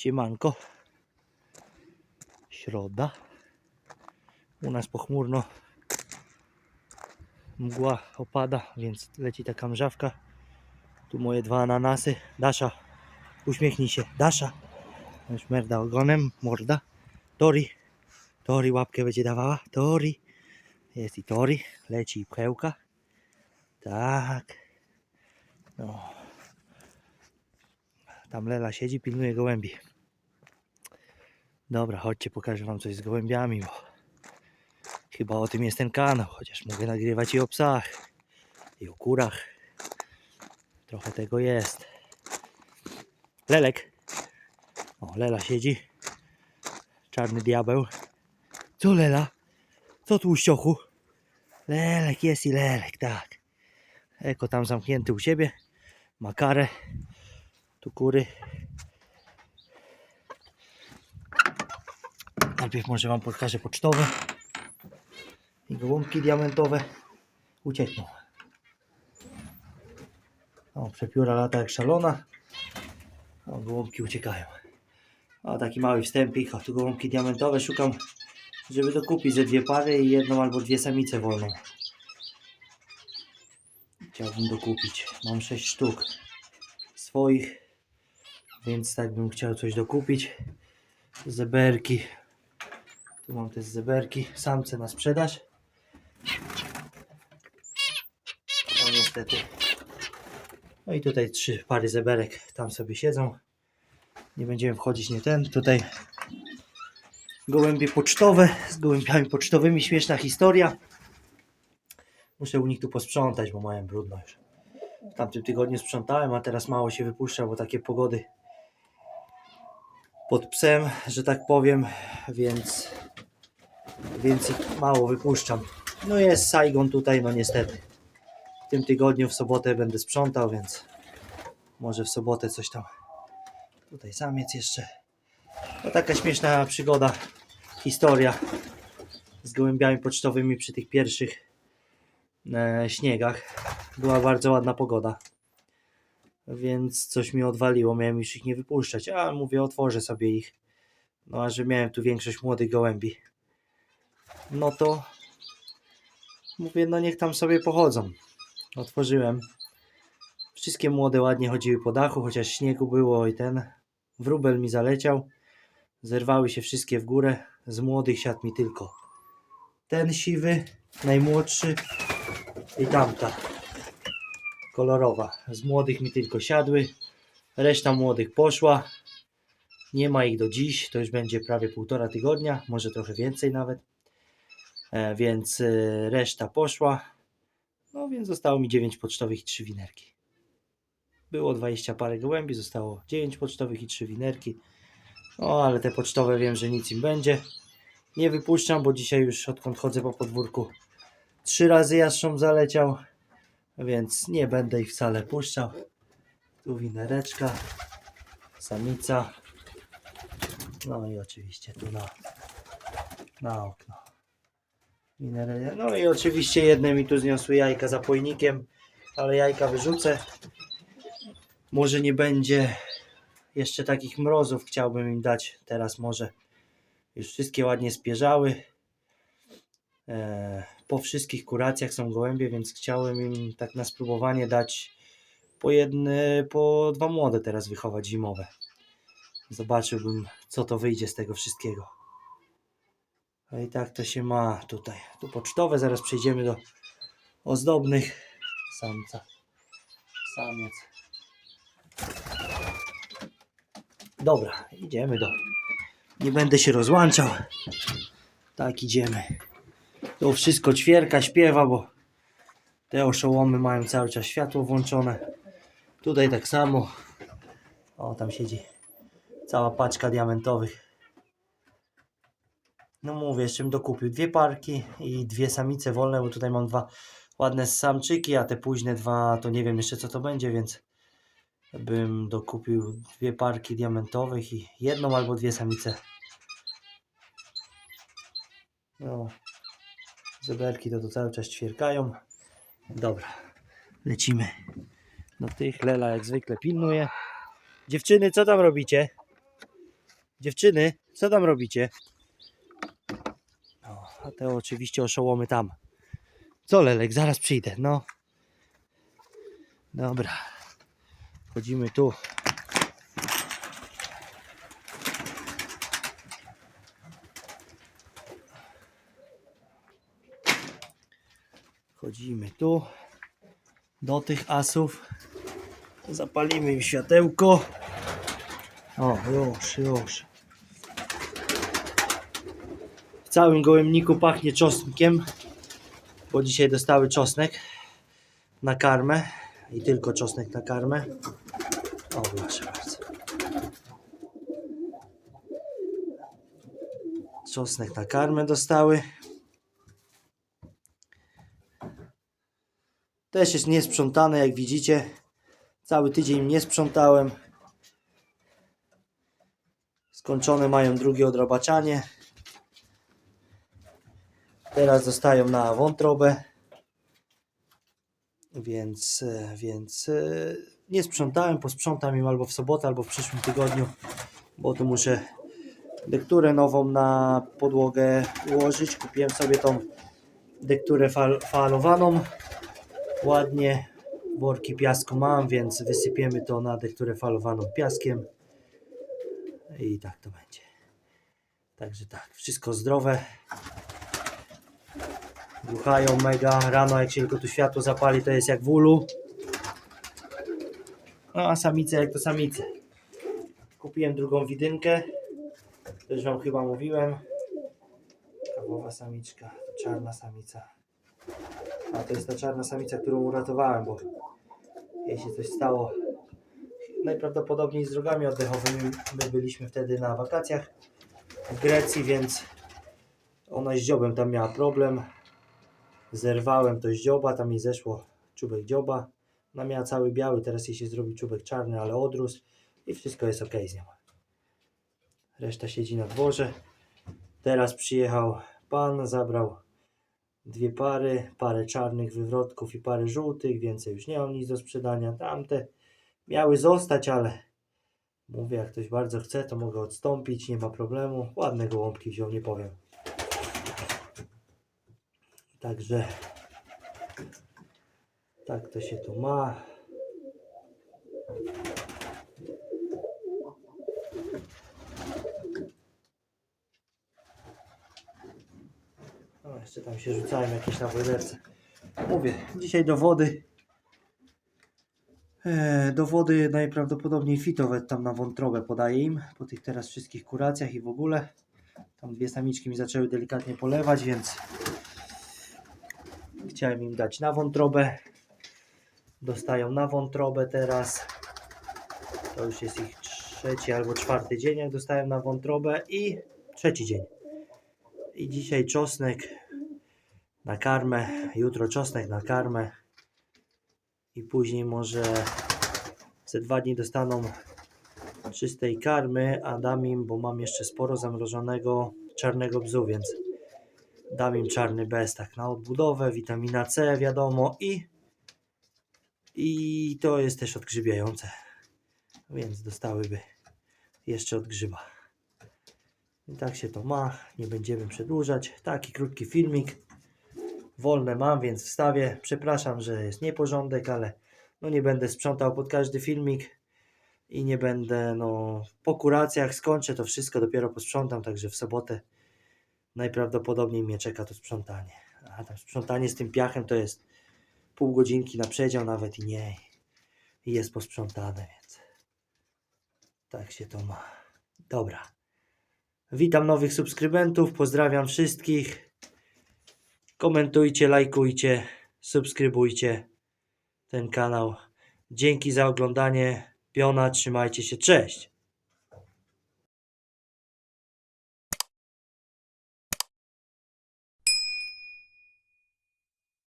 Siemanko. Środa. U nas pochmurno. Mgła opada, więc leci taka mrzawka. Tu moje dwa ananasy. Dasza, uśmiechnij się. Dasza. Już merda ogonem, morda. Tori. Tori łapkę będzie dawała. Tori. Jest i Tori. Leci i pchełka. Tak. No. Tam Lela siedzi, pilnuje gołębi. Dobra, chodźcie, pokażę wam coś z gołębiami, bo chyba o tym jest ten kanał, chociaż mogę nagrywać i o psach, i o kurach. Trochę tego jest. Lelek. O, Lela siedzi. Czarny diabeł. Co Lela? Co tu u ściochu? Lelek jest i Lelek, tak. Eko tam zamknięty u siebie. Ma karę. Tu kury. Najpierw może wam pokażę pocztowe. I gołąbki diamentowe uciekną. O, przepióra lata jak szalona. O, gołąbki uciekają. O, taki mały wstępik. O, tu gołąbki diamentowe szukam, żeby dokupić ze dwie pary i jedną albo dwie samice wolną. Chciałbym dokupić. Mam sześć sztuk swoich, więc tak bym chciał coś dokupić. Zeberki. Tu mam też zeberki. Samce na sprzedaż. No niestety. No i tutaj trzy pary zeberek tam sobie siedzą. Nie będziemy wchodzić nie ten. Tutaj gołębie pocztowe z gołębiami pocztowymi. Śmieszna historia. Muszę u nich tu posprzątać, bo mają brudno już. W tamtym tygodniu sprzątałem, a teraz mało się wypuszcza, bo takie pogody pod psem, że tak powiem, więc, więc ich mało wypuszczam. No jest Saigon tutaj, no niestety. W tym tygodniu w sobotę będę sprzątał, więc może w sobotę coś tam. Tutaj samiec jeszcze. No taka śmieszna przygoda, historia z gołębiami pocztowymi przy tych pierwszych e, śniegach. Była bardzo ładna pogoda. Więc coś mi odwaliło, miałem już ich nie wypuszczać. A mówię, otworzę sobie ich. No a że miałem tu większość młodych gołębi. No to mówię, no niech tam sobie pochodzą. Otworzyłem. Wszystkie młode ładnie chodziły po dachu, chociaż śniegu było i ten. Wróbel mi zaleciał. Zerwały się wszystkie w górę. Z młodych siadł mi tylko ten siwy, najmłodszy i tamta kolorowa. Z młodych mi tylko siadły. Reszta młodych poszła. Nie ma ich do dziś. To już będzie prawie półtora tygodnia, może trochę więcej nawet. E, więc e, reszta poszła. No więc zostało mi 9 pocztowych i 3 winerki. Było 20 parę gołębi, zostało 9 pocztowych i 3 winerki. No ale te pocztowe wiem, że nic im będzie. Nie wypuszczam, bo dzisiaj już odkąd chodzę po podwórku trzy razy jastrząb zaleciał, więc nie będę ich wcale puszczał. Tu winereczka, samica, no i oczywiście tu na, na okno. No i oczywiście jedne mi tu zniosły jajka za pojnikiem, ale jajka wyrzucę. Może nie będzie jeszcze takich mrozów, chciałbym im dać teraz może. Już wszystkie ładnie spierzały. E, po wszystkich kuracjach są gołębie, więc chciałem im tak na spróbowanie dać po jedne, po dwa młode teraz wychować zimowe. Zobaczyłbym, co to wyjdzie z tego wszystkiego. A i tak to się ma tutaj. Tu pocztowe, zaraz przejdziemy do ozdobnych. Samca. Samiec. Dobra, idziemy do. Nie będę się rozłączał. Tak idziemy. To wszystko ćwierka, śpiewa, bo te oszołomy mają cały czas światło włączone. Tutaj tak samo. O, tam siedzi cała paczka diamentowych. No mówię, jeszcze bym dokupił dwie parki i dwie samice wolne, bo tutaj mam dwa ładne samczyki, a te późne dwa to nie wiem jeszcze co to będzie, więc bym dokupił dwie parki diamentowych i jedną albo dwie samice. No, zeberki to, to cały czas ćwierkają. Dobra, lecimy do tych. Lela jak zwykle pilnuje. Dziewczyny, co tam robicie? Dziewczyny, co tam robicie? A te oczywiście oszołomy tam. Co Lelek, zaraz przyjdę, no. Dobra. Wchodzimy tu. Wchodzimy tu. Do tych asów. Zapalimy im światełko. O, już, już. W całym gołębniku pachnie czosnkiem, bo dzisiaj dostały czosnek na karmę i tylko czosnek na karmę. O, proszę bardzo. Czosnek na karmę dostały. Też jest niesprzątane, jak widzicie. Cały tydzień nie sprzątałem. Skończone mają drugie odrabaczanie. Teraz zostają na wątrobę. Więc, e, więc e, nie sprzątałem, posprzątam im albo w sobotę, albo w przyszłym tygodniu, bo tu muszę dekturę nową na podłogę ułożyć. Kupiłem sobie tą dekturę fal, falowaną. Ładnie. Worki piasku mam, więc wysypiemy to na dekturę falowaną piaskiem. I tak to będzie. Także tak, wszystko zdrowe. Duchają mega. Rano jak się tylko tu światło zapali, to jest jak w ulu. No a samice jak to samice. Kupiłem drugą widynkę. Już wam chyba mówiłem. Kawowa samiczka, czarna samica. A to jest ta czarna samica, którą uratowałem, bo jej się coś stało. Najprawdopodobniej z drogami oddechowymi. My byliśmy wtedy na wakacjach w Grecji, więc ona z dziobem tam miała problem. Zerwałem to z dzioba, tam jej zeszło czubek dzioba. Ona miała cały biały, teraz jej się zrobi czubek czarny, ale odrósł i wszystko jest ok z nią. Reszta siedzi na dworze. Teraz przyjechał pan, zabrał dwie pary, parę czarnych wywrotków i parę żółtych, więcej już nie mam nic do sprzedania. Tamte miały zostać, ale mówię, jak ktoś bardzo chce, to mogę odstąpić, nie ma problemu. Ładne gołąbki wziął, nie powiem. Także tak to się tu ma. O, jeszcze tam się rzucałem jakieś na wylerce. Mówię, dzisiaj do wody. E, do wody najprawdopodobniej fitowet tam na wątrobę podaję im. Po tych teraz wszystkich kuracjach i w ogóle. Tam dwie samiczki mi zaczęły delikatnie polewać, więc chciałem im dać na wątrobę. Dostają na wątrobę teraz. To już jest ich trzeci albo czwarty dzień, jak dostałem na wątrobę i trzeci dzień. I dzisiaj czosnek na karmę, jutro czosnek na karmę i później może ze dwa dni dostaną czystej karmy, a dam im, bo mam jeszcze sporo zamrożonego czarnego bzu, więc dam im czarny bez, tak na odbudowę, witamina C wiadomo i i to jest też odgrzybiające, więc dostałyby jeszcze od grzyba. I tak się to ma, nie będziemy przedłużać. Taki krótki filmik. Wolne mam, więc wstawię. Przepraszam, że jest nieporządek, ale no nie będę sprzątał pod każdy filmik i nie będę, no po kuracjach skończę to wszystko, dopiero posprzątam, także w sobotę najprawdopodobniej mnie czeka to sprzątanie. A tam sprzątanie z tym piachem to jest pół godzinki na przedział nawet i nie. I jest posprzątane, więc tak się to ma. Dobra. Witam nowych subskrybentów, pozdrawiam wszystkich. Komentujcie, lajkujcie, subskrybujcie ten kanał. Dzięki za oglądanie. Piona, trzymajcie się, cześć!